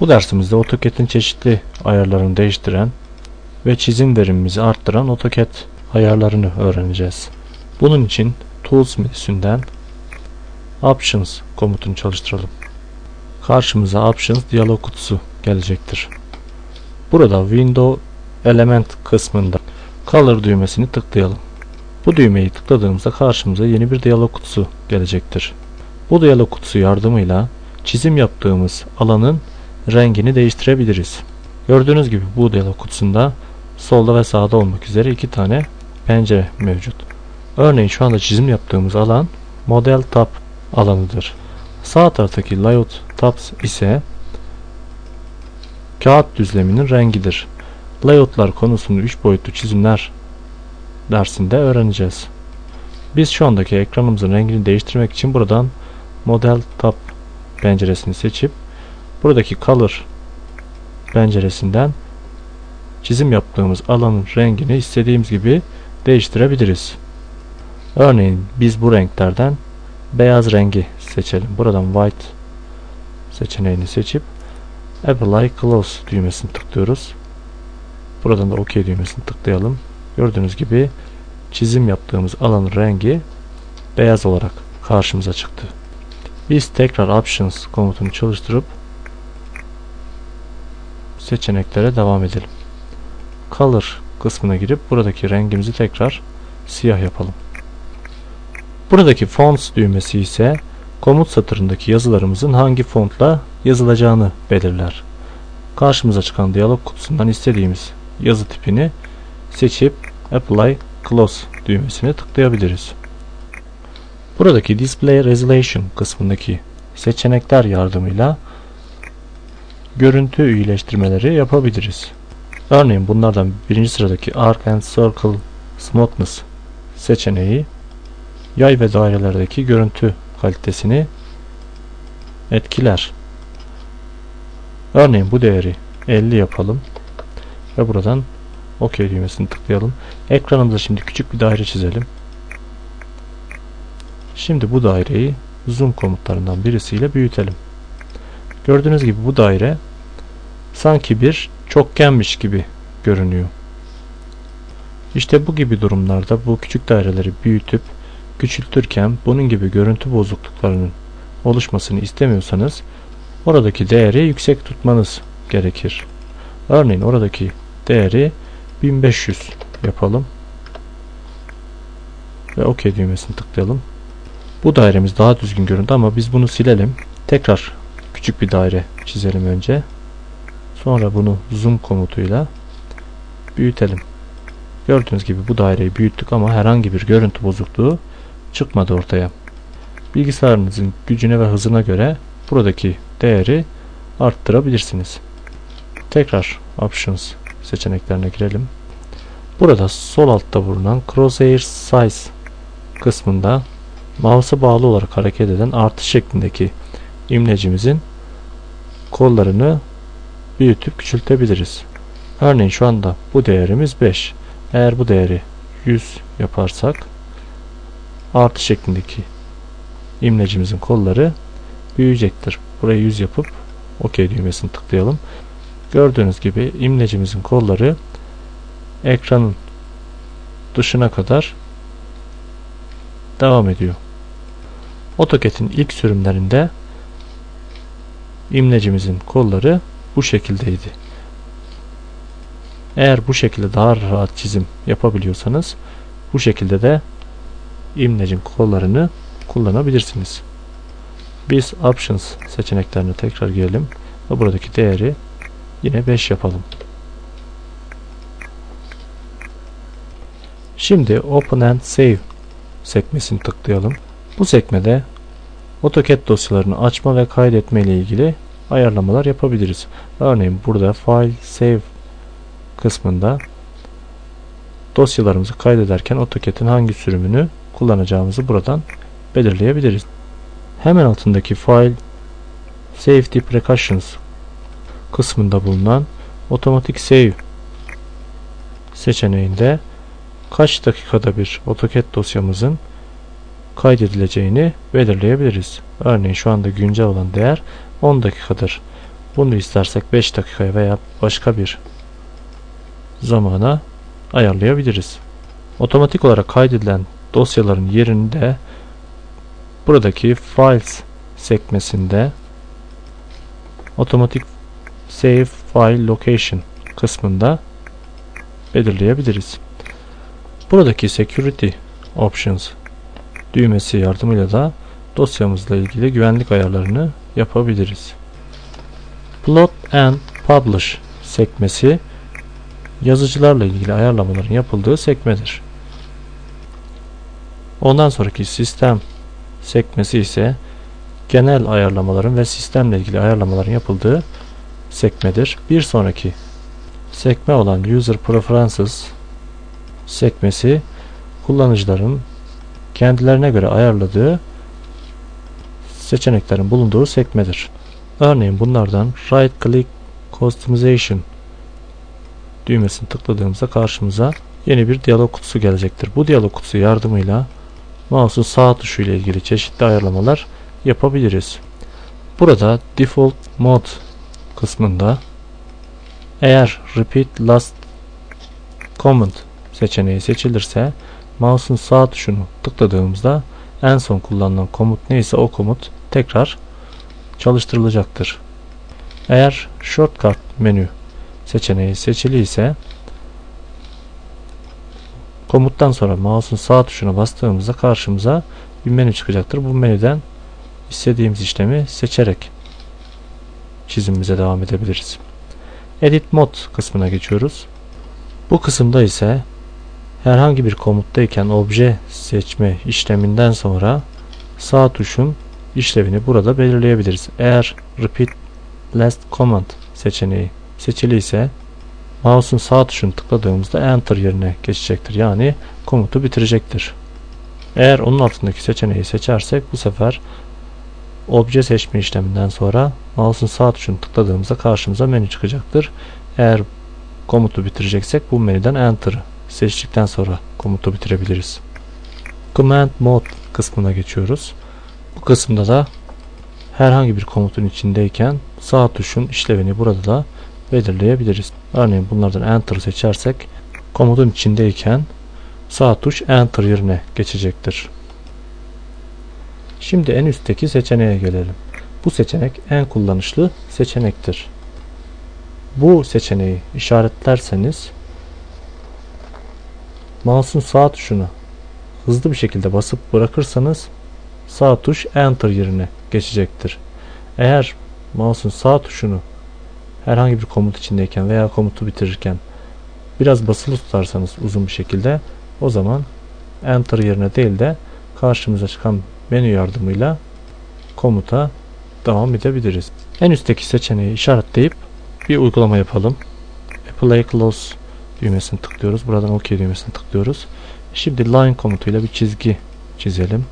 Bu dersimizde AutoCAD'in çeşitli ayarlarını değiştiren ve çizim verimimizi arttıran AutoCAD ayarlarını öğreneceğiz. Bunun için Tools menüsünden Options komutunu çalıştıralım. Karşımıza Options diyalog kutusu gelecektir. Burada Window Element kısmında Color düğmesini tıklayalım. Bu düğmeyi tıkladığımızda karşımıza yeni bir diyalog kutusu gelecektir. Bu diyalog kutusu yardımıyla çizim yaptığımız alanın rengini değiştirebiliriz. Gördüğünüz gibi bu diyalog kutusunda solda ve sağda olmak üzere iki tane pencere mevcut. Örneğin şu anda çizim yaptığımız alan Model Tab alanıdır. Sağ taraftaki Layout Tabs ise kağıt düzleminin rengidir. Layoutlar konusunu 3 boyutlu çizimler dersinde öğreneceğiz. Biz şu andaki ekranımızın rengini değiştirmek için buradan Model Tab penceresini seçip buradaki Color penceresinden çizim yaptığımız alanın rengini istediğimiz gibi değiştirebiliriz. Örneğin biz bu renklerden beyaz rengi seçelim. Buradan white seçeneğini seçip Apply Close düğmesini tıklıyoruz. Buradan da OK düğmesini tıklayalım. Gördüğünüz gibi çizim yaptığımız alanın rengi beyaz olarak karşımıza çıktı. Biz tekrar Options komutunu çalıştırıp seçeneklere devam edelim. Color kısmına girip buradaki rengimizi tekrar siyah yapalım. Buradaki Fonts düğmesi ise komut satırındaki yazılarımızın hangi fontla yazılacağını belirler. Karşımıza çıkan diyalog kutusundan istediğimiz yazı tipini seçip Apply Close düğmesine tıklayabiliriz. Buradaki Display Resolution kısmındaki seçenekler yardımıyla görüntü iyileştirmeleri yapabiliriz. Örneğin bunlardan birinci sıradaki Arc and Circle Smoothness seçeneği yay ve dairelerdeki görüntü kalitesini etkiler. Örneğin bu değeri 50 yapalım ve buradan OK düğmesini tıklayalım. Ekranımıza şimdi küçük bir daire çizelim. Şimdi bu daireyi zoom komutlarından birisiyle büyütelim. Gördüğünüz gibi bu daire sanki bir çokgenmiş gibi görünüyor. İşte bu gibi durumlarda bu küçük daireleri büyütüp küçültürken bunun gibi görüntü bozukluklarının oluşmasını istemiyorsanız oradaki değeri yüksek tutmanız gerekir. Örneğin oradaki değeri 1500 yapalım. Ve OK düğmesini tıklayalım. Bu dairemiz daha düzgün göründü ama biz bunu silelim. Tekrar küçük bir daire çizelim önce. Sonra bunu zoom komutuyla büyütelim. Gördüğünüz gibi bu daireyi büyüttük ama herhangi bir görüntü bozukluğu çıkmadı ortaya. Bilgisayarınızın gücüne ve hızına göre buradaki değeri arttırabilirsiniz. Tekrar Options seçeneklerine girelim. Burada sol altta bulunan Crosshair Size kısmında mouse'a bağlı olarak hareket eden artı şeklindeki imlecimizin kollarını büyütüp küçültebiliriz. Örneğin şu anda bu değerimiz 5. Eğer bu değeri 100 yaparsak artı şeklindeki imlecimizin kolları büyüyecektir. Burayı 100 yapıp OK düğmesini tıklayalım. Gördüğünüz gibi imlecimizin kolları ekranın dışına kadar devam ediyor. AutoCAD'in ilk sürümlerinde imlecimizin kolları bu şekildeydi. Eğer bu şekilde daha rahat çizim yapabiliyorsanız bu şekilde de imlecin kollarını kullanabilirsiniz. Biz Options seçeneklerine tekrar girelim ve buradaki değeri yine 5 yapalım. Şimdi Open and Save sekmesini tıklayalım. Bu sekmede AutoCAD dosyalarını açma ve kaydetme ile ilgili ayarlamalar yapabiliriz. Örneğin burada File Save kısmında dosyalarımızı kaydederken AutoCAD'in hangi sürümünü kullanacağımızı buradan belirleyebiliriz. Hemen altındaki File Safety Precautions kısmında bulunan Automatic Save seçeneğinde kaç dakikada bir AutoCAD dosyamızın kaydedileceğini belirleyebiliriz. Örneğin şu anda güncel olan değer 10 dakikadır. Bunu istersek 5 dakikaya veya başka bir zamana ayarlayabiliriz. Otomatik olarak kaydedilen dosyaların yerini de buradaki Files sekmesinde Automatic Save File Location kısmında belirleyebiliriz. Buradaki Security Options düğmesi yardımıyla da dosyamızla ilgili güvenlik ayarlarını yapabiliriz. Plot and Publish sekmesi yazıcılarla ilgili ayarlamaların yapıldığı sekmedir. Ondan sonraki sistem sekmesi ise genel ayarlamaların ve sistemle ilgili ayarlamaların yapıldığı sekmedir. Bir sonraki sekme olan User Preferences sekmesi kullanıcıların kendilerine göre ayarladığı seçeneklerin bulunduğu sekmedir. Örneğin bunlardan Right Click Customization düğmesini tıkladığımızda karşımıza yeni bir diyalog kutusu gelecektir. Bu diyalog kutusu yardımıyla mouse'un sağ tuşu ile ilgili çeşitli ayarlamalar yapabiliriz. Burada Default Mode kısmında eğer Repeat Last Comment seçeneği seçilirse mouse'un sağ tuşunu tıkladığımızda en son kullanılan komut neyse o komut tekrar çalıştırılacaktır. Eğer Shortcut menü seçeneği seçili ise komuttan sonra mouse'un sağ tuşuna bastığımızda karşımıza bir menü çıkacaktır. Bu menüden istediğimiz işlemi seçerek çizimimize devam edebiliriz. Edit Mode kısmına geçiyoruz. Bu kısımda ise herhangi bir komuttayken obje seçme işleminden sonra sağ tuşun işlevini burada belirleyebiliriz. Eğer Repeat Last Command seçeneği seçili ise mouse'un sağ tuşunu tıkladığımızda Enter yerine geçecektir. Yani komutu bitirecektir. Eğer onun altındaki seçeneği seçersek bu sefer obje seçme işleminden sonra mouse'un sağ tuşunu tıkladığımızda karşımıza menü çıkacaktır. Eğer komutu bitireceksek bu menüden Enter'ı seçtikten sonra komutu bitirebiliriz. Command Mode kısmına geçiyoruz. Bu kısımda da herhangi bir komutun içindeyken sağ tuşun işlevini burada da belirleyebiliriz. Örneğin bunlardan Enter seçersek komutun içindeyken sağ tuş Enter yerine geçecektir. Şimdi en üstteki seçeneğe gelelim. Bu seçenek en kullanışlı seçenektir. Bu seçeneği işaretlerseniz mouse'un sağ tuşunu hızlı bir şekilde basıp bırakırsanız sağ tuş Enter yerine geçecektir. Eğer mouse'un sağ tuşunu herhangi bir komut içindeyken veya komutu bitirirken biraz basılı tutarsanız uzun bir şekilde o zaman Enter yerine değil de karşımıza çıkan menü yardımıyla komuta devam edebiliriz. En üstteki seçeneği işaretleyip bir uygulama yapalım. Apply Close düğmesini tıklıyoruz. Buradan OK düğmesini tıklıyoruz. Şimdi line komutuyla bir çizgi çizelim.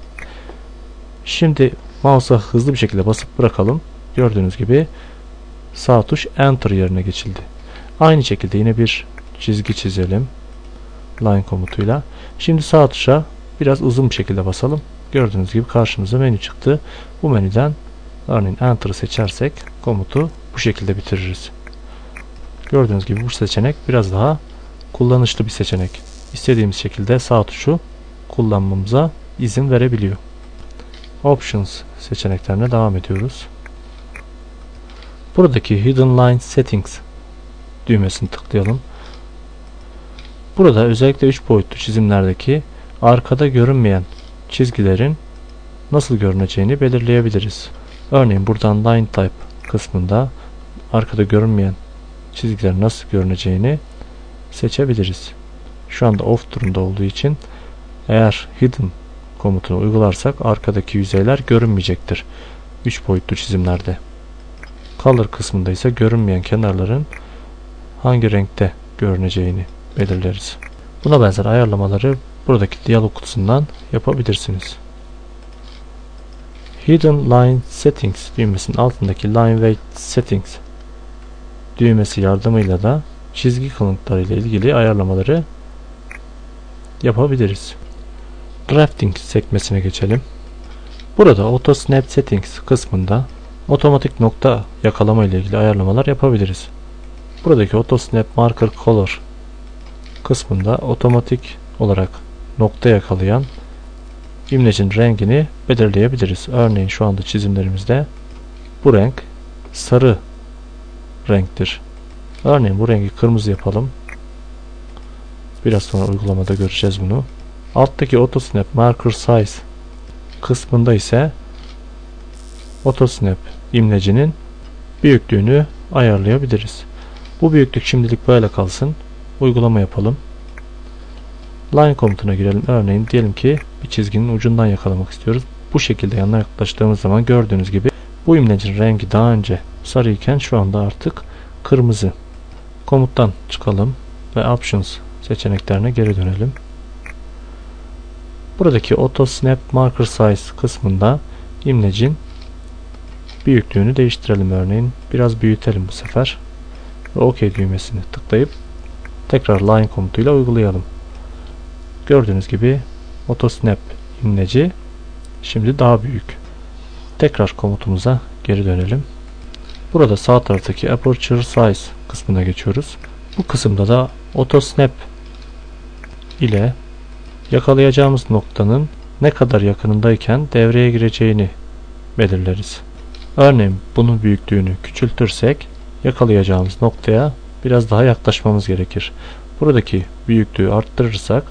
Şimdi mouse'a hızlı bir şekilde basıp bırakalım. Gördüğünüz gibi sağ tuş Enter yerine geçildi. Aynı şekilde yine bir çizgi çizelim. Line komutuyla. Şimdi sağ tuşa biraz uzun bir şekilde basalım. Gördüğünüz gibi karşımıza menü çıktı. Bu menüden örneğin Enter'ı seçersek komutu bu şekilde bitiririz. Gördüğünüz gibi bu seçenek biraz daha kullanışlı bir seçenek. İstediğimiz şekilde sağ tuşu kullanmamıza izin verebiliyor. Options seçeneklerine devam ediyoruz. Buradaki Hidden Line Settings düğmesini tıklayalım. Burada özellikle 3 boyutlu çizimlerdeki arkada görünmeyen çizgilerin nasıl görüneceğini belirleyebiliriz. Örneğin buradan Line Type kısmında arkada görünmeyen çizgilerin nasıl görüneceğini seçebiliriz. Şu anda off durumda olduğu için eğer hidden komutunu uygularsak arkadaki yüzeyler görünmeyecektir. 3 boyutlu çizimlerde. Color kısmında ise görünmeyen kenarların hangi renkte görüneceğini belirleriz. Buna benzer ayarlamaları buradaki diyalog kutusundan yapabilirsiniz. Hidden Line Settings düğmesinin altındaki Line Weight Settings düğmesi yardımıyla da çizgi kalıntıları ile ilgili ayarlamaları yapabiliriz. Drafting sekmesine geçelim. Burada Auto Snap Settings kısmında otomatik nokta yakalama ile ilgili ayarlamalar yapabiliriz. Buradaki Auto Snap Marker Color kısmında otomatik olarak nokta yakalayan imlecin rengini belirleyebiliriz. Örneğin şu anda çizimlerimizde bu renk sarı renktir. Örneğin bu rengi kırmızı yapalım. Biraz sonra uygulamada göreceğiz bunu. Alttaki AutoSnap Marker Size kısmında ise AutoSnap imlecinin büyüklüğünü ayarlayabiliriz. Bu büyüklük şimdilik böyle kalsın. Uygulama yapalım. Line komutuna girelim. Örneğin diyelim ki bir çizginin ucundan yakalamak istiyoruz. Bu şekilde yanına yaklaştığımız zaman gördüğünüz gibi bu imlecin rengi daha önce sarı iken şu anda artık kırmızı. Komuttan çıkalım ve Options seçeneklerine geri dönelim. Buradaki Auto Snap Marker Size kısmında imlecin büyüklüğünü değiştirelim örneğin. Biraz büyütelim bu sefer. OK düğmesini tıklayıp tekrar line komutuyla uygulayalım. Gördüğünüz gibi Auto Snap imleci şimdi daha büyük. Tekrar komutumuza geri dönelim. Burada sağ taraftaki Aperture Size kısmına geçiyoruz. Bu kısımda da Auto Snap ile yakalayacağımız noktanın ne kadar yakınındayken devreye gireceğini belirleriz. Örneğin bunun büyüklüğünü küçültürsek yakalayacağımız noktaya biraz daha yaklaşmamız gerekir. Buradaki büyüklüğü arttırırsak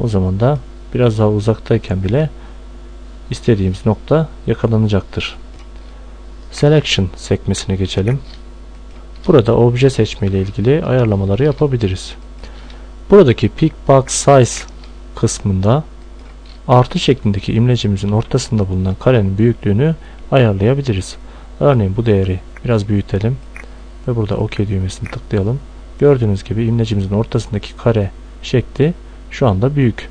o zaman da biraz daha uzaktayken bile istediğimiz nokta yakalanacaktır. Selection sekmesine geçelim. Burada obje seçme ile ilgili ayarlamaları yapabiliriz. Buradaki Pick Box Size kısmında artı şeklindeki imlecimizin ortasında bulunan karenin büyüklüğünü ayarlayabiliriz. Örneğin bu değeri biraz büyütelim ve burada OK düğmesini tıklayalım. Gördüğünüz gibi imlecimizin ortasındaki kare şekli şu anda büyük.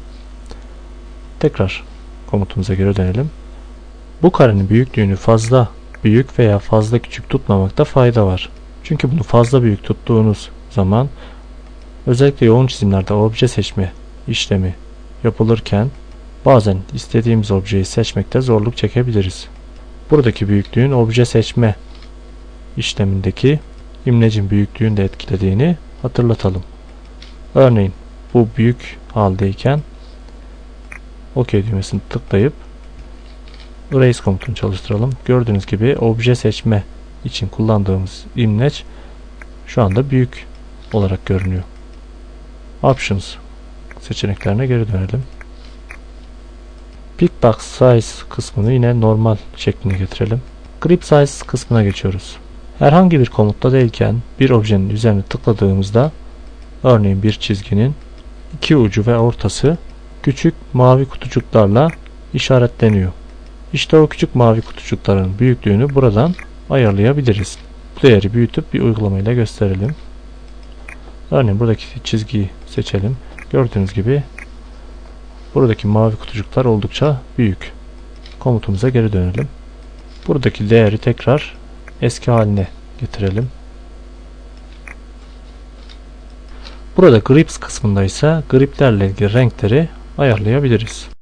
Tekrar komutumuza geri dönelim. Bu karenin büyüklüğünü fazla büyük veya fazla küçük tutmamakta fayda var. Çünkü bunu fazla büyük tuttuğunuz zaman özellikle yoğun çizimlerde obje seçme işlemi yapılırken bazen istediğimiz objeyi seçmekte zorluk çekebiliriz. Buradaki büyüklüğün obje seçme işlemindeki imlecin büyüklüğünü de etkilediğini hatırlatalım. Örneğin bu büyük haldeyken OK düğmesini tıklayıp Erase komutunu çalıştıralım. Gördüğünüz gibi obje seçme için kullandığımız imleç şu anda büyük olarak görünüyor. Options seçeneklerine geri dönelim. Pick Box Size kısmını yine normal şekline getirelim. Grip Size kısmına geçiyoruz. Herhangi bir komutta değilken bir objenin üzerine tıkladığımızda örneğin bir çizginin iki ucu ve ortası küçük mavi kutucuklarla işaretleniyor. İşte o küçük mavi kutucukların büyüklüğünü buradan ayarlayabiliriz. Bu değeri büyütüp bir uygulamayla gösterelim. Örneğin buradaki çizgiyi seçelim. Gördüğünüz gibi buradaki mavi kutucuklar oldukça büyük. Komutumuza geri dönelim. Buradaki değeri tekrar eski haline getirelim. Burada grips kısmında ise griplerle ilgili renkleri ayarlayabiliriz.